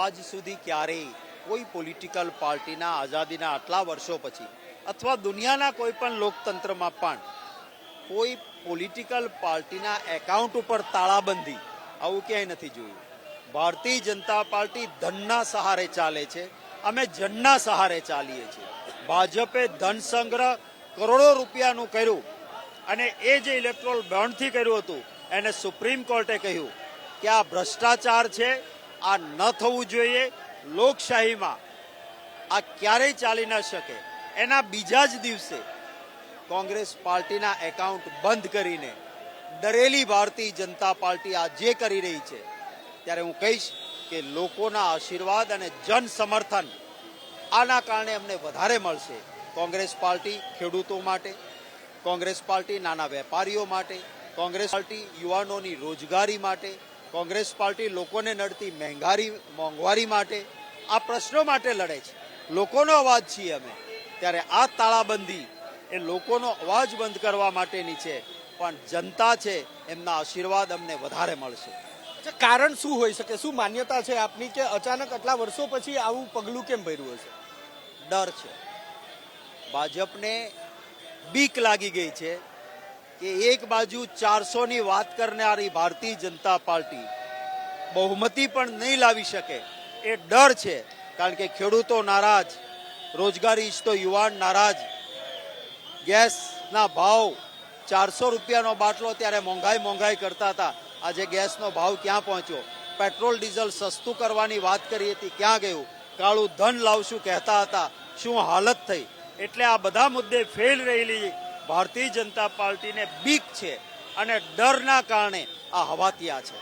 આજ સુધી ક્યારેય કોઈ પોલિટિકલ પાર્ટીના આઝાદીના આટલા વર્ષો પછી અથવા દુનિયાના કોઈ પણ લોકતંત્રમાં પણ કોઈ પોલિટિકલ પાર્ટીના એકાઉન્ટ ઉપર તાળાબંધી આવું ક્યાંય નથી જોયું. ભારતીય જનતા પાર્ટી ધનના સહારે ચાલે છે. અમે જનના સહારે ચાલીએ છીએ. ભાજપે ધન સંગ્રહ કરોડો રૂપિયાનું કર્યું અને એ જે ઇલેક્ટ્રોલ બોન્ડથી કર્યું હતું, એને સુપ્રીમ કોર્ટે કહ્યું કે આ ભ્રષ્ટાચાર છે આ ન થવું જોઈએ લોકશાહીમાં. આ ક્યારેય ચાલી ન શકે. એના બીજા જ દિવસે કોંગ્રેસ પાર્ટીના એકાઉન્ટ બંધ કરીને ડરેલી ભારતીય જનતા પાર્ટી આ જે કરી રહી છે, ત્યારે હું કહીશ કે લોકોના આશીર્વાદ અને જન સમર્થન આના કારણે અમને વધારે મળશે. કોંગ્રેસ પાર્ટી ખેડૂતો માટે, કોંગ્રેસ પાર્ટી નાના વેપારીઓ માટે, કોંગ્રેસ પાર્ટી યુવાનોની રોજગારી માટે કોંગ્રેસ પાર્ટી લોકોને નડતી મહેંગારી મોંઘવારી માટે આ પ્રશ્નો માટે લડે છે. લોકોનો અવાજ છીએ અમે. ત્યારે આ તાળાબંધી એ લોકોનો અવાજ બંધ કરવા માટેની છે. પણ જનતા છે એમના આશીર્વાદ અમને વધારે મળશે. કારણ શું હોઈ શકે? શું માન્યતા છે આપની કે અચાનક આટલા વર્ષો પછી આવું પગલું કેમ ભર્યું હશે? ડર છે. ભાજપને બીક લાગી ગઈ છે. કે એક બાજુ ચારસો ની વાત કરનારી ભારતીય જનતા પાર્ટી બહુમતી પણ નહીં લાવી શકે, એ ડર છે. કારણ કે ખેડૂતો નારાજ, રોજગારી ઈચ્છતો યુવાન નારાજ. ગેસના ભાવ ચારસો રૂપિયાનો બાટલો ત્યારે મોંઘાઈ મોંઘાઈ કરતા હતા. આજે ગેસનો ભાવ ક્યાં પહોંચ્યો? પેટ્રોલ, ડીઝલ સસ્તું કરવાની વાત કરી હતી, ક્યાં ગયું? કાળું ધન લાવશું કહેતા હતા. શું હાલત થઈ? એટલે આ બધા મુદ્દે ફેલ રહેલી ભારતીય જનતા પાર્ટીને બીક છે અને ડરના કારણે આ હવાતિયા છે.